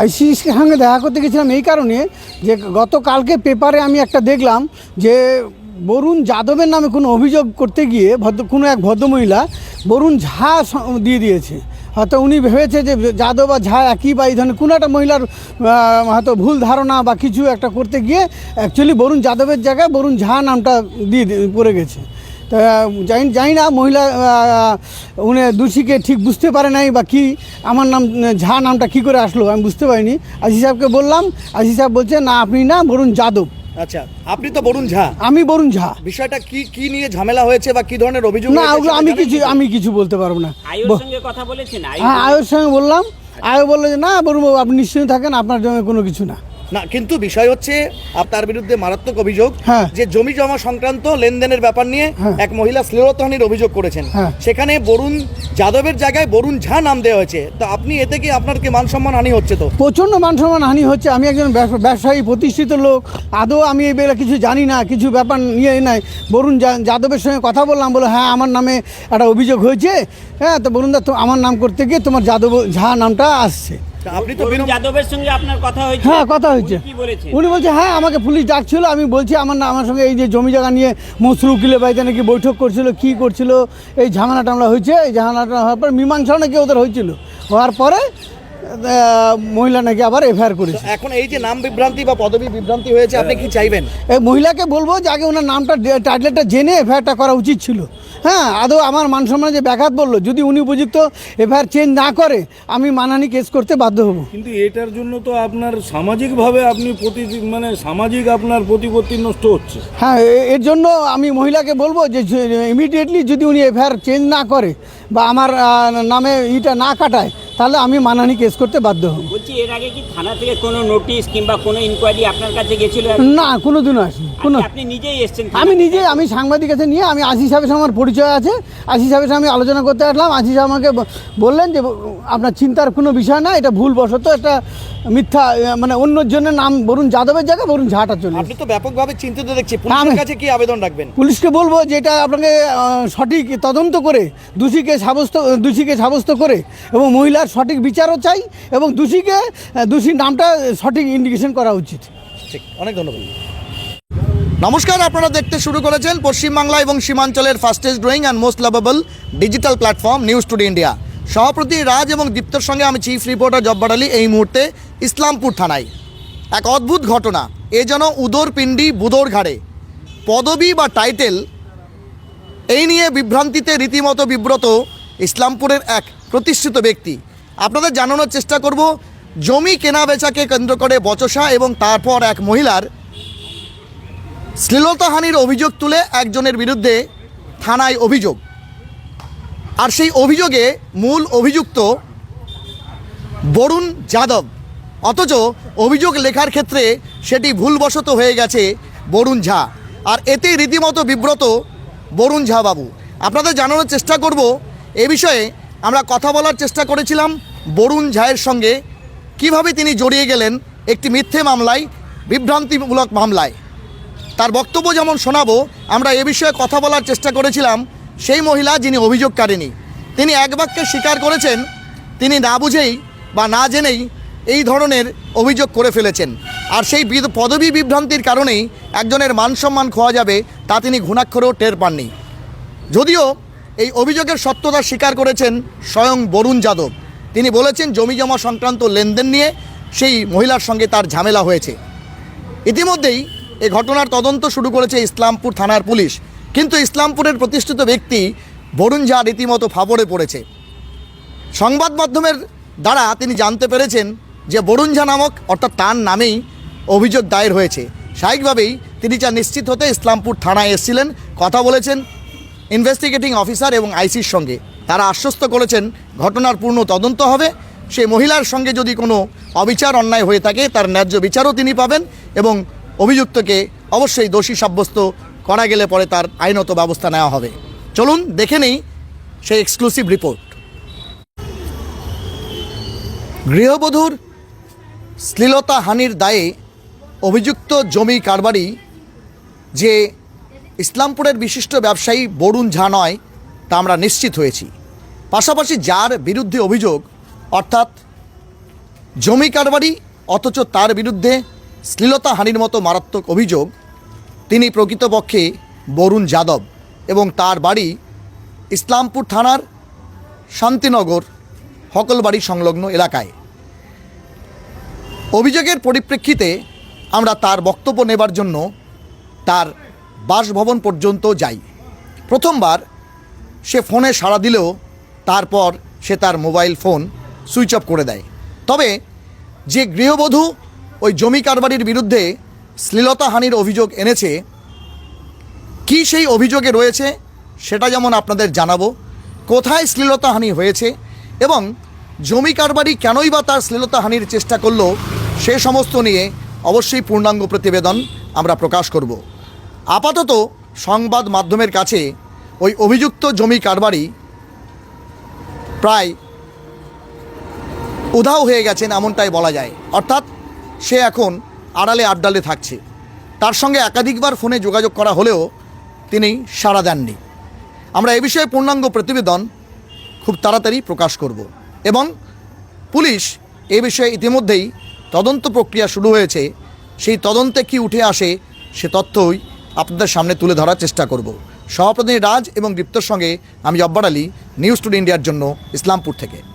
আইসির সঙ্গে দেখা করতে গেছিলাম এই কারণে যে গতকালকে পেপারে আমি একটা দেখলাম যে বরুণ যাদবের নামে কোনো অভিযোগ করতে গিয়ে ভদ্র কোনো এক ভদ্রমহিলা বরুণ ঝা দিয়ে দিয়েছে। হয়তো উনি ভেবেছে যে যাদব আর ঝা একই বা এই ধরনের কোনো একটা মহিলার হয়তো ভুল ধারণা বা কিছু একটা করতে গিয়ে অ্যাকচুয়ালি বরুণ যাদবের জায়গায় বরুণ ঝা নামটা দিয়ে পড়ে গেছে। জানি জানি না মহিলা উনি দোষীকে ঠিক বুঝতে পারে নাই বা কি আমার নাম ঝা নামটা কি করে আসলো আমি বুঝতে পারিনি। আজি সাহেবকে বললাম আজি সাহেব বলছে না আপনি না বরুণ যাদব। আচ্ছা আপনি তো বরুণ ঝা। আমি বরুণ ঝা। বিষয়টা কি কি নিয়ে ঝামেলা হয়েছে বা কি ধরনের অভিযোগ না ওগুলো আমি কিছু আমি কিছু বলতে পারব না। আয়ুর সঙ্গে কথা বলেছেন আয়ুর হ্যাঁ আয়ের সঙ্গে বললাম আয়ু বলল যে না বরুণ বাবু আপনি নিশ্চয়ই থাকেন আপনার জন্য কোনো কিছু না। না কিন্তু বিষয় হচ্ছে আপনার বিরুদ্ধে মারাত্মক অভিযোগ হ্যাঁ। যে জমি জমা সংক্রান্ত লেনদেনের ব্যাপার নিয়ে হ্যাঁ। এক মহিলা শ্লীলতাহানির অভিযোগ করেছেন। হ্যাঁ। সেখানে বরুণ যাদবের জায়গায় বরুণ ঝা নাম দেওয়া হয়েছে। তো আপনি এতে কি আপনার কি মান সম্মান হানি হচ্ছে তো? প্রচণ্ড মান সম্মান হানি হচ্ছে। আমি একজন ব্যবসা- ব্যবসায়ী প্রতিষ্ঠিত লোক। আদৌ আমি এই বেলা কিছু জানি না কিছু ব্যাপার নিয়ে নাই। বরুণ যাদবের সঙ্গে কথা বললাম বলে হ্যাঁ আমার নামে একটা অভিযোগ হয়েছে। হ্যাঁ তো বরুণ দা তো আমার নাম করতে গিয়ে তোমার যাদব ঝা নামটা আসছে। আপনি তো বরুণ যাদবের সঙ্গে আপনার কথা হয়েছে? হ্যাঁ কথা হয়েছে। উনি কি বলেছেন? উনি বলছে হ্যাঁ আমাকে পুলিশ ডাকছিল আমি বলছি আমার না আমার সঙ্গে এই যে জমি জায়গা নিয়ে মসরু উকিলের বাড়িতে নাকি বৈঠক করছিল কি করছিল এই ঝামেলা টামলা হয়েছে এই ঝামেলাটা হওয়ার পর মীমাংসা নাকি ওদের হয়েছিল। হওয়ার পরে মহিলা নাকি আবার এফআইআর করেছে। এখন এই যে নাম বিভ্রান্তি বা পদবি বিভ্রান্তি হয়েছে আপনি কি চাইবেন? এই মহিলাকে বলব যে আগে ওনার নামটা টাইটেলটা জেনে এফআইআরটা করা উচিত ছিল। হ্যাঁ আদৌ আমার মান সম্মানে যে ব্যাঘাত বলল যদি উনি উপযুক্ত এফআইআর চেঞ্জ না করে আমি মানানি কেস করতে বাধ্য হব। কিন্তু এটার জন্য তো আপনার সামাজিকভাবে আপনি প্রতি মানে সামাজিক আপনার প্রতিপত্তি নষ্ট হচ্ছে। হ্যাঁ এর জন্য আমি মহিলাকে বলব যে ইমিডিয়েটলি যদি উনি এফআইআর চেঞ্জ না করে বা আমার নামে ইটা না কাটায় তাহলে আমি মানহানি কেস করতে বাধ্য হব। বলছি এর আগে কি থানা থেকে কোনো নোটিশ কিংবা কোনো ইনকোয়ারি আপনার কাছে গেছিল? না কোনো দিনও আসেনি কোনো আপনি নিজেই এসেছেন আমি। নিজে আমি সাংবাদিক কাছে নিয়ে আমি আশিস সাহেবের সঙ্গে আমার পরিচয় আছে। আশিস সাহেবের সঙ্গে আমি আলোচনা করতে আসলাম। আশিস সাহেব আমাকে বললেন যে আপনার চিন্তার কোনো বিষয় না এটা ভুলবশত একটা মিথ্যা মানে অন্য জনের নাম বরুণ যাদবের জায়গায় বরুণ ঝাটা চলে আপনি তো ব্যাপকভাবে চিন্তিত দেখছি। পুলিশের কাছে কি আবেদন রাখবেন? পুলিশকে বলব যে এটা আপনাকে সঠিক তদন্ত করে দোষীকে সাব্যস্ত দোষীকে সাব্যস্ত করে এবং মহিলার সঠিক বিচারও চাই এবং দোষীকে দোষীর নামটা সঠিক ইন্ডিকেশন করা উচিত। ঠিক, অনেক ধন্যবাদ। নমস্কার, আপনারা দেখতে শুরু করেছেন পশ্চিমবাংলা এবং সীমাঞ্চলের fastest growing and most lovable digital platform news today India সভাপতি রাজ এবং দীপ্তর সঙ্গে আমি চিফ রিপোর্টার জব্বার আলী এই মুহূর্তে ইসলামপুর থানায়। এক অদ্ভুত ঘটনা, এ যেন উদর পিণ্ডি বুদোর ঘাড়ে। পদবি বা টাইটেল এই নিয়ে বিভ্রান্তিতে রীতিমতো বিব্রত ইসলামপুরের এক প্রতিষ্ঠিত ব্যক্তি। আপনাদের জানানোর চেষ্টা করব, জমি কেনা বেচাকে কেন্দ্র করে বচসা এবং তারপর এক মহিলার শ্লীলতাহানির অভিযোগ তুলে একজনের বিরুদ্ধে থানায় অভিযোগ। আর সেই অভিযোগে মূল অভিযুক্ত বরুণ যাদব। অথচ অভিযোগ লেখার ক্ষেত্রে সেটি ভুলবশত হয়ে গেছে বরুণ ঝা। আর এতে রীতিমতো বিব্রত বরুণ ঝা বাবু আপনাদের জানানোর চেষ্টা করব, এ বিষয়ে আমরা কথা বলার চেষ্টা করেছিলাম বরুণ ঝায়ের সঙ্গে। কীভাবে তিনি জড়িয়ে গেলেন একটি মিথ্যে মামলায়, বিভ্রান্তিমূলক মামলায়? তার বক্তব্য যেমন শোনাবো, আমরা এ বিষয়ে কথা বলার চেষ্টা করেছিলাম, সেই মহিলা যিনি অভিযোগকারিণী, তিনি এক বাক্যে স্বীকার করেছেন, তিনি না বুঝেই বা না জেনেই এই ধরনের অভিযোগ করে ফেলেছেন। আর সেই পদবী বিভ্রান্তির কারণেই একজনের মান সম্মান খোয়া যাবে, তা তিনি ঘুণাক্ষরেও টের পাননি। যদিও এই অভিযোগের সত্যতা স্বীকার করেছেন স্বয়ং বরুণ যাদব। তিনি বলেছেন, জমি জমা সংক্রান্ত লেনদেন নিয়ে সেই মহিলার সঙ্গে তার ঝামেলা হয়েছে। ইতিমধ্যেই এই ঘটনার তদন্ত শুরু করেছে ইসলামপুর থানার পুলিশ। কিন্তু ইসলামপুরের প্রতিষ্ঠিত ব্যক্তি বরুণ ঝা রীতিমতো ফাপড়ে পড়েছে। সংবাদ মাধ্যমের দ্বারা তিনি জানতে পেরেছেন যে বরুণ ঝা নামক, অর্থাৎ তার নামেই অভিযোগ দায়ের হয়েছে। স্বাভাবিকভাবেই তিনি যা নিশ্চিত হতে ইসলামপুর থানায় এসেছিলেন, কথা বলেছেন ইনভেস্টিগেটিং অফিসার এবং আইসির সঙ্গে। তারা আশ্বস্ত করেছেন, ঘটনার পূর্ণ তদন্ত হবে। সেই মহিলার সঙ্গে যদি কোনো অবিচার, অন্যায় হয়ে থাকে, তার ন্যায্য বিচারও তিনি পাবেন এবং অভিযুক্তকে অবশ্যই দোষী সাব্যস্ত করা গেলে পরে তার আইনত ব্যবস্থা নেওয়া হবে। চলুন, দেখে নেই সেই এক্সক্লুসিভ রিপোর্ট গৃহবধূর শ্লীলতা হানির দায়ে অভিযুক্ত জমি কারবারি যে ইসলামপুরের বিশিষ্ট ব্যবসায়ী বরুণ ঝা নয়, তা আমরা নিশ্চিত হয়েছি। পাশাপাশি যার বিরুদ্ধে অভিযোগ, অর্থাৎ জমি কারবারি, অথচ তার বিরুদ্ধে শ্লীলতাহানির মতো মারাত্মক অভিযোগ, তিনি প্রকৃতপক্ষে বরুণ যাদব এবং তার বাড়ি ইসলামপুর থানার শান্তিনগর হকলবাড়ি সংলগ্ন এলাকায়। অভিযোগের পরিপ্রেক্ষিতে আমরা তার বক্তব্য নেবার জন্য তার বাসভবন পর্যন্ত যাই। প্রথমবার সে ফোনে সাড়া দিলেও তারপর সে তার মোবাইল ফোন সুইচ অফ করে দেয়। তবে যে গৃহবধূ ওই জমি কারবারির বিরুদ্ধে শ্লীলতাহানির অভিযোগ এনেছে, কি সেই অভিযোগে রয়েছে সেটা যেমন আপনাদের জানাব, কোথায় শ্লীলতাহানি হয়েছে এবং জমি কারবারি কেনই বা তার শ্লীলতাহানির চেষ্টা করল, সে সমস্ত নিয়ে অবশ্যই পূর্ণাঙ্গ প্রতিবেদন আমরা প্রকাশ করব। আপাতত সংবাদ মাধ্যমের কাছে ওই অভিযুক্ত জমি কারবারি প্রায় উধাও হয়ে গেছেন এমনটাই বলা যায়। অর্থাৎ সে এখন আড়ালে আড্ডালে থাকছে। তার সঙ্গে একাধিকবার ফোনে যোগাযোগ করা হলেও তিনি সাড়া দেননি। আমরা এ বিষয়ে পূর্ণাঙ্গ প্রতিবেদন খুব তাড়াতাড়ি প্রকাশ করব এবং পুলিশ এ বিষয়ে ইতিমধ্যেই তদন্ত প্রক্রিয়া শুরু হয়েছে। সেই তদন্তে কি উঠে আসে সে তথ্যই আপনাদের সামনে তুলে ধরার চেষ্টা করব। সভাপতি রাজ এবং দীপ্তর সঙ্গে আমি জব্বার আলী নিউজ টুডে ইন্ডিয়ার জন্য ইসলামপুর থেকে।